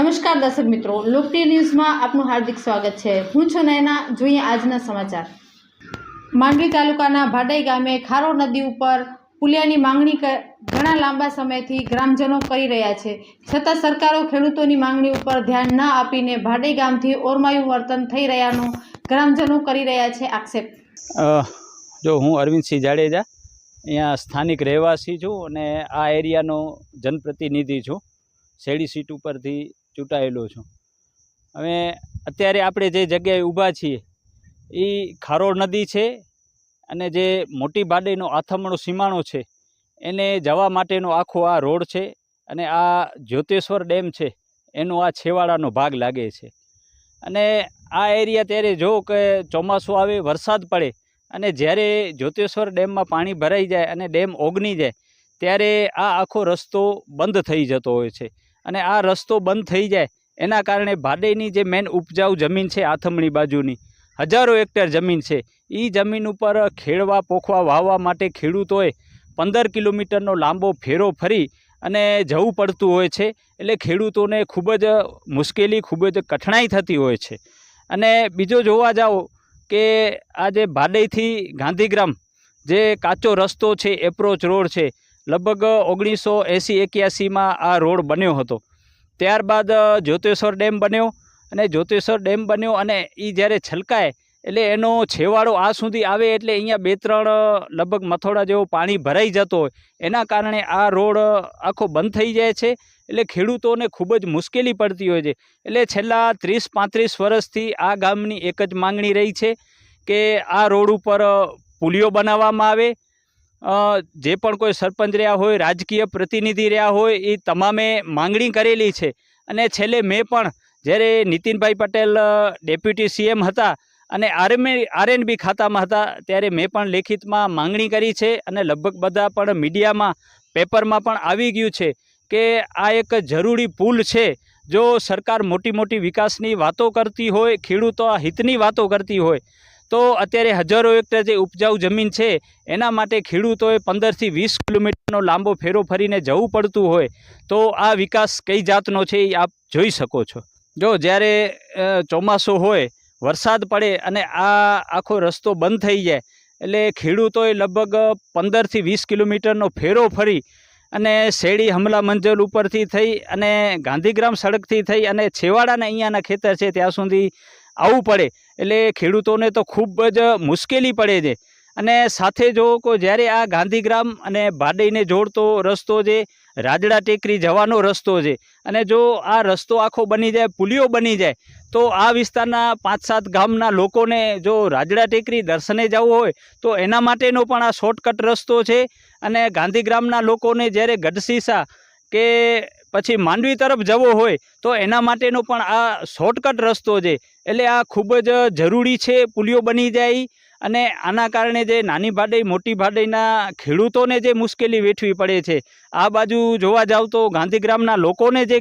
નમસ્કાર દર્શક મિત્રો, લોકપ્રિય ન્યૂઝમાં આપનું હાર્દિક સ્વાગત છે. હું છું નયના, જોઈએ આજના સમાચાર. માંડવી તાલુકાના ભાડાઈ ગામે ખારો નદી ઉપર પુલિયાની માંગણી ઘણા લાંબા સમયથી ગ્રામજનો કરી રહ્યા છે. છતાં સરકારો ખેડૂતોની માંગણી ઉપર ધ્યાન ન આપીને ભાડાઈ ગામથી ઓરમાયું વર્તન થઈ રહ્યાનું ગ્રામજનો કરી રહ્યા છે આક્ષેપ. જો હું અરવિંદસિંહ જાડેજા, અહીંયા સ્થાનિક રહેવાસી છું અને આ એરિયાનો જનપ્રતિનિધિ છું. શેરડી સીટ ઉપરથી ચૂંટાયેલો છું. હવે અત્યારે આપણે જે જગ્યાએ ઊભા છીએ, એ ખારોડ નદી છે અને જે મોટી બાડેનો આથમણો સીમાણો છે, એને જવા માટેનો આખો આ રોડ છે અને આ જ્યોતેશ્વર ડેમ છે, એનો આ છેવાડાનો ભાગ લાગે છે. અને આ એરિયા ત્યારે જો કે ચોમાસું આવે, વરસાદ પડે અને જ્યારે જ્યોતેશ્વર ડેમમાં પાણી ભરાઈ જાય અને ડેમ ઓગની જાય, ત્યારે આ આખો રસ્તો બંધ થઈ જતો હોય છે. અને આ રસ્તો બંધ થઈ જાય. એના કારણે ભાડેની જે મેન ઉપજાઉ જમીન છે આથમણી બાજુની, હજારો હેક્ટર જમીન છે. એ જમીન ઉપર ખેડવા, પોખવા, વાવવા માટે ખેડૂતોએ પંદર કિલોમીટરનો લાંબો ફેરો ફરી અને જવું પડતું હોય છે. એટલે ખેડૂતોને ખૂબ જ મુશ્કેલી, ખૂબ જ કઠણાઈ થતી હોય છે. અને બીજો જોવા જાઓ કે આ જે ભાડેથી ગાંધીગ્રામ જે કાચો રસ્તો છે, એપ્રોચ રોડ છે લગભગ ઓગણીસો એંસી એક્યાસીમાં આ રોડ બન્યો હતો. ત્યારબાદ જ્યોતેશ્વર ડેમ બન્યો અને જ્યોતેશ્વર ડેમ બન્યો અને એ જ્યારે છલકાય એટલે એનો છેવાડો આ સુધી આવે એટલે અહીંયા બે ત્રણ લગભગ મથોડા જેવું પાણી ભરાઈ જતો હોય. એના કારણે આ રોડ આખો બંધ થઈ જાય છે એટલે ખેડૂતોને ખૂબ જ મુશ્કેલી પડતી હોય છે. એટલે છેલ્લા ત્રીસ પાંત્રીસ વર્ષથી આ ગામની એક જ માંગણી રહી છે કે આ રોડ ઉપર પુલિયો બનાવવામાં આવે જે પણ કોઈ સરપંચ રહ્યા હોય, રાજકીય પ્રતિનિધિ રહ્યા હોય, એ તમામે માંગણી કરેલી છે. અને છેલ્લે મેં પણ જ્યારે નીતિનભાઈ પટેલ ડેપ્યુટી સીએમ હતા અને આરએમએ આરએનબી ખાતામાં હતા, ત્યારે મેં પણ લેખિતમાં માંગણી કરી છે અને લગભગ બધા પણ મીડિયામાં, પેપરમાં પણ આવી ગયું છે કે આ એક જરૂરી પુલ છે. જો સરકાર મોટી મોટી વિકાસની વાતો કરતી હોય, ખેડૂતો હિતની વાતો કરતી હોય તો અત્યારે હજારો હેક્ટર જે ઉપજાઉ જમીન છે, એના માટે ખેડૂતોએ પંદરથી વીસ કિલોમીટરનો લાંબો ફેરો ફરીને જવું પડતું હોય, તો આ વિકાસ કઈ જાતનો છે એ આપ જોઈ શકો છો. જો જ્યારે ચોમાસું હોય, વરસાદ પડે અને આ આખો રસ્તો બંધ થઈ જાય, એટલે ખેડૂતોએ લગભગ પંદરથી વીસ કિલોમીટરનો ફેરો ફરી અને શેરડી હમલા મંજલ ઉપરથી થઈ અને ગાંધીગ્રામ સડકથી થઈ અને છેવાડાના અહીંયાના ખેતર છે, ત્યાં સુધી આવવું પડે. એટલે ખેડૂતોને તો ખૂબ જ મુશ્કેલી પડે છે. અને સાથે જો કો જ્યારે આ ગાંધીગ્રામ અને ભાડઈને જોડતો રસ્તો છે, રાજડા ટેકરી જવાનો રસ્તો છે, અને જો આ રસ્તો આખો બની જાય, પુલિયો બની જાય, તો આ વિસ્તારના પાંચ સાત ગામના લોકોને જો રાજડા ટેકરી દર્શને જવું હોય, તો એના માટેનો પણ આ શોર્ટકટ રસ્તો છે. અને ગાંધીગ્રામના લોકોને જ્યારે ગઢસીસા કે પછી માંડવી તરફ જવો હોય, તો એના માટેનો પણ આ શોર્ટકટ રસ્તો છે. એટલે આ ખૂબ જ જરૂરી છે, પુલિયો બની જાય અને આના કારણે જે નાની ભાડઈ મોટી ભાડઈના ખેડૂતોને જે મુશ્કેલી વેઠવી પડે છે, આ બાજુ જોવા જાવ તો ગાંધીગ્રામના લોકોને જે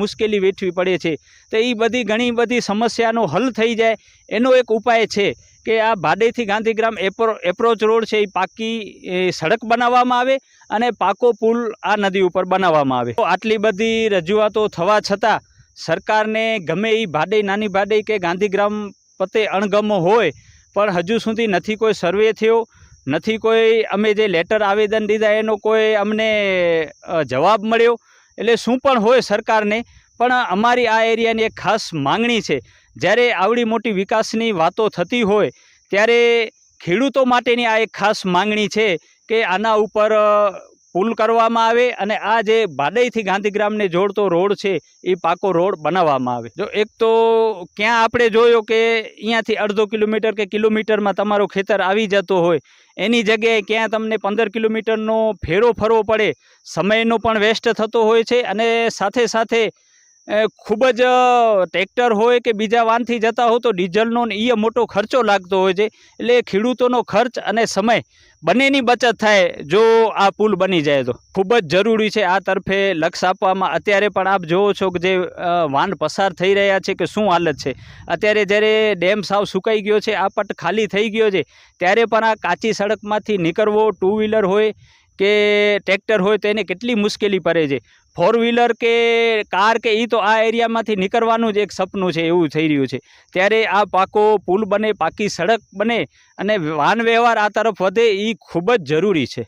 મુશ્કેલી વેઠવી પડે છે. તો એ બધી ઘણી બધી સમસ્યાનો હલ થઈ જાય. એનો એક ઉપાય છે કે આ ભાડેથી ગાંધીગ્રામ એપ્રો, એપ્રોચ રોડ છે એ પાકી સડક બનાવવામાં આવે અને પાકો પુલ આ નદી ઉપર બનાવવામાં આવે. તો આટલી બધી રજૂઆતો થવા છતાં સરકારને ગમે એ ભાડે, નાની ભાડે કે ગાંધીગ્રામ પતે અણગમો હોય પણ હજુ સુધી નથી કોઈ સર્વે થયો, નથી કોઈ અમે જે લેટર આવેદન દીધા એનો કોઈ અમને જવાબ મળ્યો. એટલે શું પણ હોય સરકારને, પણ અમારી આ એરિયાની એક ખાસ માંગણી છે. જ્યારે આવડી મોટી વિકાસની વાતો થતી હોય, ત્યારે ખેડૂતો માટેની આ એક ખાસ માંગણી છે કે આના ઉપર પુલ કરવામાં આવે અને આ જે ભાડઈથી ગાંધીગ્રામને જોડતો રોડ છે, એ પાકો રોડ બનાવવામાં આવે. જો એક તો ક્યાં આપણે જોયો કે અહીંયાથી અડધો કિલોમીટર કે કિલોમીટરમાં તમારો ખેતર આવી જતો હોય, એની જગ્યાએ ક્યાં તમને પંદર કિલોમીટરનો ફેરો ફરવો પડે, સમયનો પણ વેસ્ટ થતો હોય છે અને સાથે સાથે ખૂબ જ ટ્રેક્ટર હોય કે બીજા વાનથી જતા હો તો ડીઝલનો ને એ મોટો ખર્ચો લાગતો હોય છે. એટલે ખેડૂતોનો ખર્ચ અને સમય બંનેની બચત થાય જો આ પુલ બની જાય તો. ખૂબ જ જરૂરી છે આ તરફે લક્ષ આપવામાં. અત્યારે પણ આપ જોવો છો કે જે વાન પસાર થઈ રહ્યા છે કે શું હાલત છે. અત્યારે જ્યારે ડેમ સાવ સુકાઈ ગયો છે, આ પટ ખાલી થઈ ગયો છે, ત્યારે પણ આ કાચી સડકમાંથી નીકળવો ટુ વ્હીલર હોય કે ટ્રેક્ટર હોય તો એને કેટલી મુશ્કેલી પડે છે. ફોર વ્હીલર કે કાર કે એ તો આ એરિયામાંથી નીકળવાનું જ એક સપનું છે, એવું થઈ રહ્યું છે. ત્યારે આ પાકો પુલ બને, પાકી સડક બને અને વાહન વ્યવહાર આ તરફ વધે એ ખૂબ જ જરૂરી છે.